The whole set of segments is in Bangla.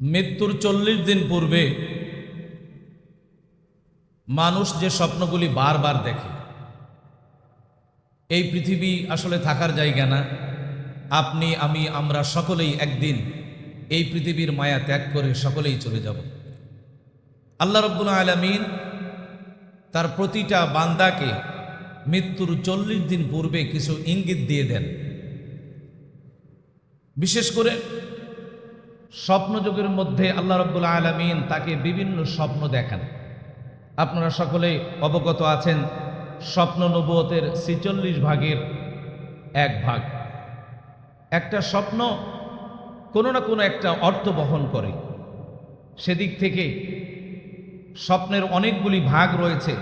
মৃত্যুর চল্লিশ দিন পূর্বে মানুষ যে স্বপ্নগুলি বারবার দেখে, এই পৃথিবী আসলে থাকার জায়গা না। আপনি, আমি, আমরা সকলেই একদিন এই পৃথিবীর মায়া ত্যাগ করে সকলেই চলে যাব। আল্লাহ রব্বুল আলমিন তার প্রতিটা বান্দাকে মৃত্যুর চল্লিশ দিন পূর্বে কিছু ইঙ্গিত দিয়ে দেন। বিশেষ করে স্বপ্নযোগের মধ্যে আল্লাহ রব্বুল আলমিন তাকে বিভিন্ন স্বপ্ন দেখান। আপনারা সকলেই অবগত আছেন, স্বপ্ন নবুয়তের ছিচল্লিশ ভাগের এক ভাগ। একটা স্বপ্ন কোনো না কোনো একটা অর্থ বহন করে। সেদিক থেকে স্বপ্নের অনেকগুলি ভাগ রয়েছে।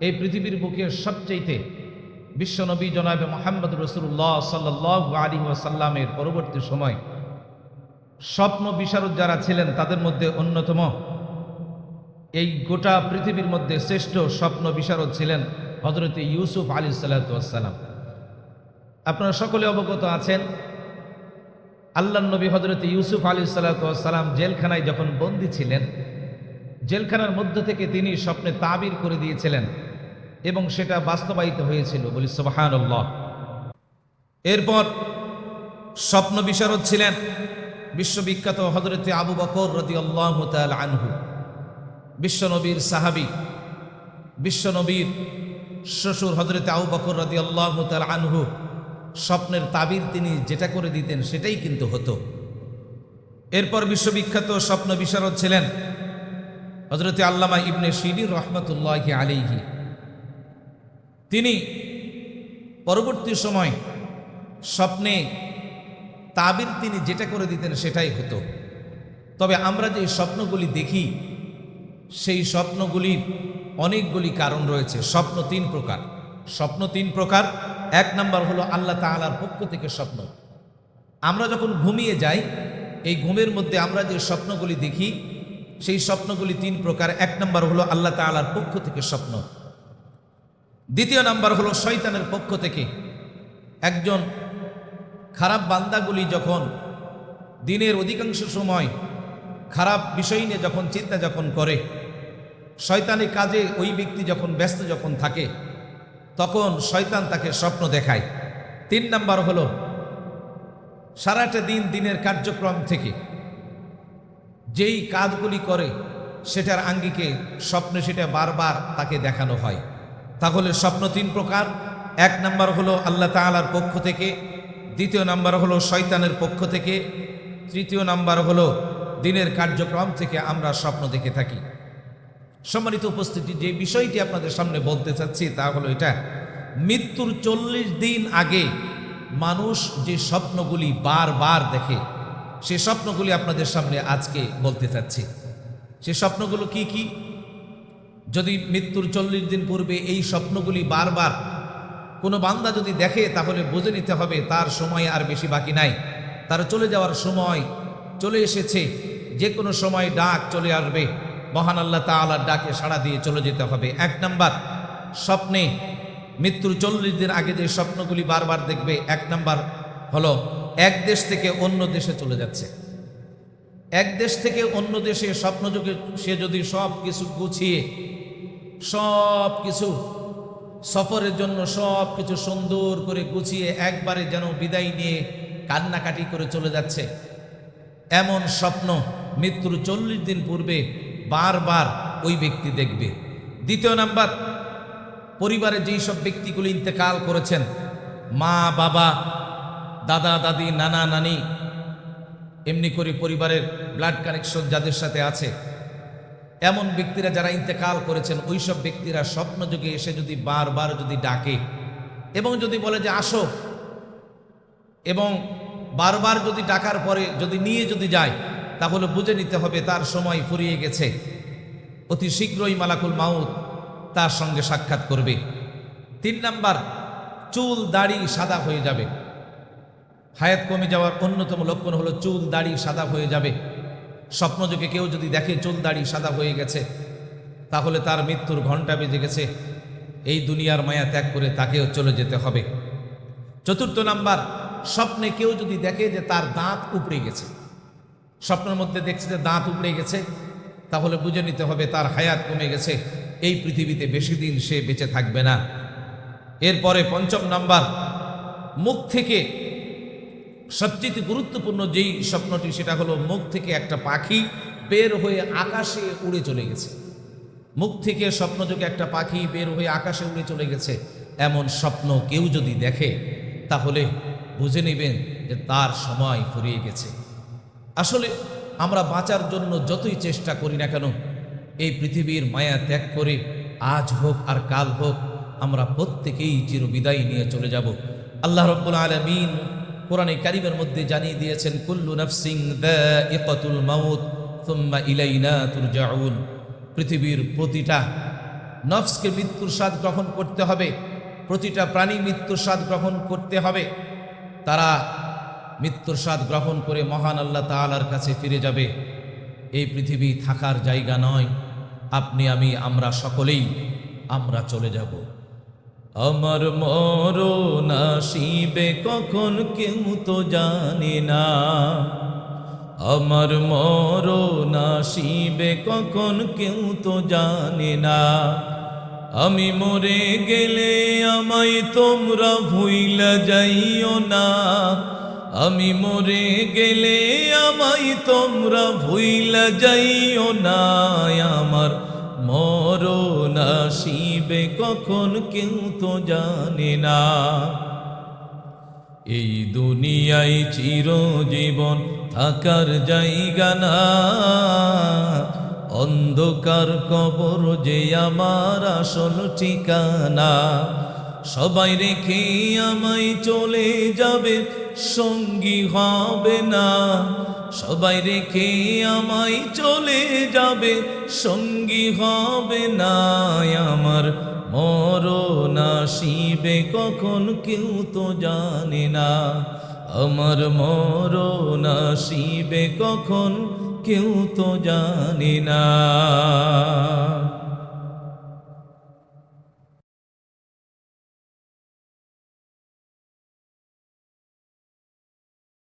এই পৃথিবীর বুকে সবচেয়েতে বিশ্বনবী জনাবে মোহাম্মদ রসুল্লাহ সাল্লাহ আলী ওয়াসাল্লামের পরবর্তী সময় স্বপ্ন বিশারদ যারা ছিলেন, তাদের মধ্যে অন্যতম। এই গোটা পৃথিবীর মধ্যে শ্রেষ্ঠ স্বপ্ন বিশারদ ছিলেন হজরত ইউসুফ আলী সাল্লাতাম আপনারা সকলে অবগত আছেন আল্লাহ নবী হজরত ইউসুফ আলী সাল্লাতাম জেলখানায় যখন বন্দী ছিলেন, জেলখানার মধ্য থেকে তিনি স্বপ্নে তাবির করে দিয়েছিলেন এবং সেটা বাস্তবায়িত হয়েছিল বলি সুবাহান্লাহ এরপর স্বপ্ন বিশারদ ছিলেন বিশ্ববিখ্যাত হজরতে আবু বকর রদি আল্লাহ আনহু। বিশ্বনবীর সাহাবি, বিশ্বনবীর শ্বশুর হজরতে আবু বকর রদি আল্লাহ আনহু, স্বপ্নের তাবির তিনি যেটা করে দিতেন সেটাই কিন্তু হতো। এরপর বিশ্ববিখ্যাত স্বপ্ন বিশারদ ছিলেন হজরতে আল্লামা ইবনে শিরির রহমতুল্লাহ আলিহি তিনি পরবর্তী সময় স্বপ্নে তাবির তিনি যেটা করে দিতেন সেটাই হতো। তবে আমরা যে স্বপ্নগুলি দেখি, সেই স্বপ্নগুলির অনেকগুলি কারণ রয়েছে। স্বপ্ন তিন প্রকার। স্বপ্ন তিন প্রকার। এক নম্বর হলো আল্লাহ তালার পক্ষ থেকে স্বপ্ন। আমরা যখন ঘুমিয়ে যাই, এই ঘুমের মধ্যে আমরা যে স্বপ্নগুলি দেখি, সেই স্বপ্নগুলি তিন প্রকার। এক নম্বর হলো আল্লাহ তালার পক্ষ থেকে স্বপ্ন। দ্বিতীয় নাম্বার হলো শয়তানের পক্ষ থেকে। একজন খারাপ বান্দাগুলি যখন দিনের অধিকাংশ সময় খারাপ বিষয় নিয়ে যখন চিন্তা যখন করে, শয়তানি কাজে ওই ব্যক্তি যখন ব্যস্ত যখন থাকে, তখন শয়তান তাকে স্বপ্ন দেখায়। তিন নাম্বার হলো, সারাটা দিন দিনের কার্যক্রম থেকে যেই কাজগুলি করে সেটার আঙ্গিকে স্বপ্নে সেটা বারবার তাকে দেখানো হয়। তাহলে স্বপ্ন তিন প্রকার। এক নাম্বার হলো আল্লাহ তালার পক্ষ থেকে দ্বিতীয় নাম্বার হলো শয়তানের পক্ষ থেকে, তৃতীয় নাম্বার হলো দিনের কার্যক্রম থেকে আমরা স্বপ্ন দেখে থাকি। সম্মানিত উপস্থিতি, যে বিষয়টি আপনাদের সামনে বলতে চাচ্ছি তা হলো এটা, মৃত্যুর চল্লিশ দিন আগে মানুষ যে স্বপ্নগুলি বারবার দেখে, সে স্বপ্নগুলি আপনাদের সামনে আজকে বলতে চাচ্ছি। সে স্বপ্নগুলো কি কি? যদি মৃত্যুর চল্লিশ দিন পূর্বে এই স্বপ্নগুলি বারবার কোনো বান্দা যদি দেখে, তাহলে বুঝে নিতে হবে তার সময় আর বেশি বাকি নাই। তার চলে যাওয়ার সময় চলে এসেছে, যে কোনো সময় ডাক চলে আসবে। মহান আল্লাহ তালার ডাকে সাড়া দিয়ে চলে যেতে হবে। এক নাম্বার, স্বপ্নে। মৃত্যুর চল্লিশ দিন আগে যে স্বপ্নগুলি বারবার দেখবে, এক নাম্বার হলো, এক দেশ থেকে অন্য দেশে চলে যাচ্ছে। এক দেশ থেকে অন্য দেশে স্বপ্নযোগে সে যদি সব কিছু গুছিয়ে সব কিছু সফরের জন্য সব কিছু সুন্দর করে গুছিয়ে একবারে যেন বিদায় নিয়ে কান্নাকাটি করে চলে যাচ্ছে। এমন স্বপ্ন মৃত্যুর চল্লিশ দিন পূর্বে বারবার ওই ব্যক্তি দেখবে। দ্বিতীয় নাম্বার, পরিবারে যেই সব ব্যক্তিগুলি ইন্তেকাল করেছেন, মা, বাবা, দাদা, দাদি, নানা, নানি, এমনি করে পরিবারের ব্লাড কানেকশন যাদের সাথে আছে এমন ব্যক্তিরা যারা ইন্তেকাল করেছেন ওই সব ব্যক্তিরা স্বপ্নযোগে এসে যদি বারবার যদি ডাকে এবং যদি বলে যে আসো, এবং বারবার যদি ডাকার পরে যদি নিয়ে যদি যায়, তাহলে বুঝে নিতে হবে তার সময় ফুরিয়ে গেছে। অতি শীঘ্রই মালাকুল মাউত তার সঙ্গে সাক্ষাৎ করবে। তিন নাম্বার, চুল, দাড়ি সাদা হয়ে যাবে। হায়াত কমে যাওয়ার অন্যতম লক্ষণ হলো চুল, দাড়ি সাদা হয়ে যাবে। স্বপ্নযোগে কেউ যদি দেখে চুল দাড়ি সাদা হয়ে গেছে, তাহলে তার মৃত্যুর ঘণ্টা বেজে গেছে। এই দুনিয়ার মায়া ত্যাগ করে তাকেও চলে যেতে হবে। চতুর্থ নাম্বার, স্বপ্নে কেউ যদি দেখে যে তার দাঁত উপড়ে গেছে, স্বপ্নের মধ্যে দেখছে যে দাঁত উপড়ে গেছে, তাহলে বুঝে নিতে হবে তার হায়াত কমে গেছে। এই পৃথিবীতে বেশি দিন সে বেঁচে থাকবে না। এরপরে পঞ্চম নাম্বার, মুখ থেকে সবচেয়ে গুরুত্বপূর্ণ যেই স্বপ্নটি, সেটা হলো মুখ থেকে একটা পাখি বের হয়ে আকাশে উড়ে চলে গেছে। মুখ থেকে স্বপ্নযোগে একটা পাখি বের হয়ে আকাশে উড়ে চলে গেছে, এমন স্বপ্ন কেউ যদি দেখে, তাহলে বুঝে নেবেন যে তার সময় ফুরিয়ে গেছে। আসলে আমরা বাঁচার জন্য যতই চেষ্টা করি না কেন, এই পৃথিবীর মায়া ত্যাগ করে আজ হোক আর কাল হোক, আমরা প্রত্যেকেই চিরবিদায় নিয়ে চলে যাব। আল্লাহ রব্বুল আলমিন কোরআনে কারিমের মধ্যে জানিয়ে দিয়েছেন, কুল্লু নফসিং দাইকাতুল মাউত থুম্মা ইলাইনা তুরজাউন। পৃথিবীর প্রতিটা নফসকে মৃত্যুর স্বাদ গ্রহণ করতে হবে, প্রতিটা প্রাণী মৃত্যুর স্বাদ গ্রহণ করতে হবে। তারা মৃত্যুর স্বাদ গ্রহণ করে মহান আল্লাহ তাআলার কাছে ফিরে যাবে। এই পৃথিবী থাকার জায়গা নয়। আপনি, আমি, আমরা সকলেই আমরা চলে যাব। আমার মরণ আসিবে কখন কেউ তো জানে না। আমার মরণ আসিবে কখন কেউ তো জানে না। আমি মরে গেলে আমায় তোমরা ভুইলা যাইও না। আমি মরে গেলে আমায় তোমরা ভুইলা যাইও না। আমার মরণ আসিবে কখন কেউ তো জানে না। এই দুনিয়ায় চিরজীবন থাকার জায়গা না। অন্ধকার কবর যে আমার আসল ঠিকানা, সবাই রেখে আমায় চলে যাবে, সঙ্গী হবে না। সবাই রেখে আমায় চলে যাবে, সঙ্গী হবে না আমার। মর না শিবে কখন কেউ তো জানে না। আমার মর না শিবে কখন কেউ তো জানে না।